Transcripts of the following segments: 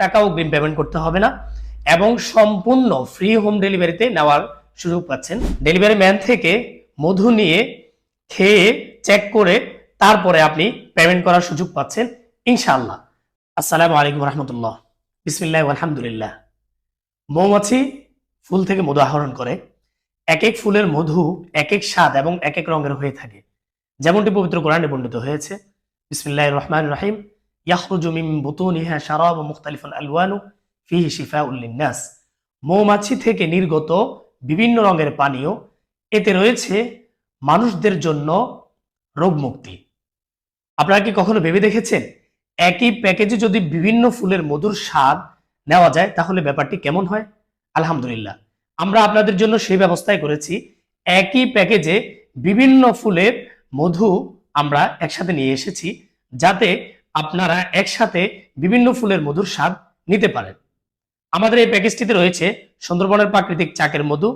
টাকাও অগ্রিম পেমেন্ট করতে হবে না এবং সম্পূর্ণ ফ্রি হোম ডেলিভারিতে নেওয়ার সুযোগ পাচ্ছেন। ডেলিভারি ম্যান থেকে মধু নিয়ে খেয়ে চেক করে তারপরে আপনি পেমেন্ট করার সুযোগ পাচ্ছেন, ইনশাআল্লাহ। আসসালামু আলাইকুম রহমতুল্লাহ। বিসমিল্লাহ আলহামদুলিল্লাহ মৌমাছি ফুল থেকে মধু আহরণ করে। এক এক ফুলের মধু, এক এক স্বাদ এবং এক এক রঙের হয়ে থাকে। যেমনটি পবিত্র কোরআনে বর্ণিত হয়েছে। বিসমিল্লাহ রহমান রহিম। ইয়াখরুজু মিন বুতুনিহা শারাব মুখতালিফুন আলওয়ানু ফিহি শিফাউল লিন্নাস মৌমাছি থেকে নির্গত বিভিন্ন রঙের পানীয়, এতে রয়েছে মানুষদের জন্য রোগমুক্তি। আপনারা কি কখনো ভেবে দেখেছেন? একই প্যাকেজে যদি বিভিন্ন ফুলের মধুর স্বাদ নেওয়া যায়, তাহলে ব্যাপারটি কেমন হয়? আলহামদুলিল্লাহ। আমরা আপনাদের জন্য সেই ব্যবস্থাই করেছি। একই প্যাকেজে বিভিন্ন ফুলের মধু আমরা একসাথে নিয়ে এসেছি, যাতে আপনারা একসাথে বিভিন্ন ফুলের মধুর স্বাদ নিতে পারেন। আমাদের এই প্যাকেজটিতে রয়েছে সুন্দরবনের প্রাকৃতিক চাকের মধু,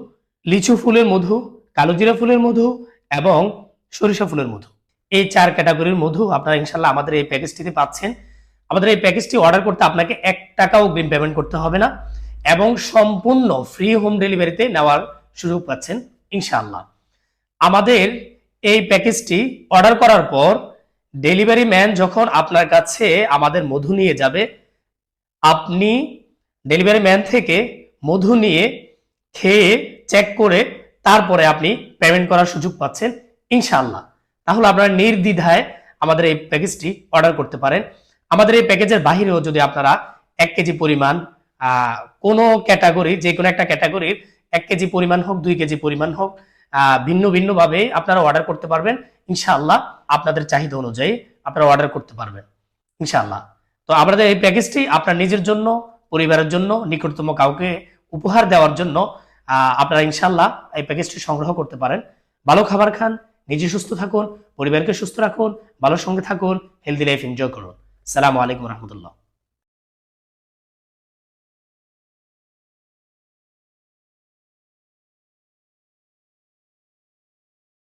লিচু ফুলের মধু কালোজিরা ফুলের মধু এবং সরিষা ফুলের মধু। এই চার ক্যাটাগরির মধু আপনারা ইনশাল্লাহ আমাদের এই প্যাকেজটিতে পাচ্ছেন। আমাদের এই প্যাকেজটি অর্ডার করতে আপনাকে এক টাকাও পেমেন্ট করতে হবে না এবং সম্পূর্ণ ফ্রি হোম ডেলিভারিতে নেওয়ার সুযোগ পাচ্ছেন ইনশাআল্লাহ। আমাদের এই প্যাকেজটি অর্ডার করার পর ডেলিভারি ম্যান যখন আপনার কাছে আমাদের মধু নিয়ে যাবে, আপনি ডেলিভারি ম্যান থেকে মধু নিয়ে খেয়ে চেক করে তারপরে আপনি পেমেন্ট করার সুযোগ পাচ্ছেন, ইনশাআল্লাহ। তাহলে আপনারা নির্দ্বিধায় আমাদের এই প্যাকেজটি অর্ডার করতে পারেন। আমাদের এই প্যাকেজের বাহিরেও যদি আপনারা এক কেজি পরিমাণ কোনো ক্যাটাগরি যে কোনো একটা ক্যাটাগরির এক কেজি পরিমাণ হোক, দুই কেজি পরিমাণ হোক ভিন্ন ভিন্ন ভাবে আপনারা অর্ডার করতে পারবেন। ইনশাআল্লাহ আপনাদের চাহিদা অনুযায়ী আপনারা অর্ডার করতে পারবেন। ইনশাআল্লাহ। তো আমাদের এই প্যাকেজটি আপনার নিজের জন্য, পরিবারের জন্য, নিকটতম কাউকে উপহার দেওয়ার জন্য আপনারা ইনশাআল্লাহ এই প্যাকেজটি সংগ্রহ করতে পারেন। ভালো খাবার খান, নিজে সুস্থ থাকুন, পরিবারকে সুস্থ রাখুন, ভালো সঙ্গে থাকুন হেলদি লাইফ এনজয় করুন। সালামু আলাইকুম রহমতুল্লাহ।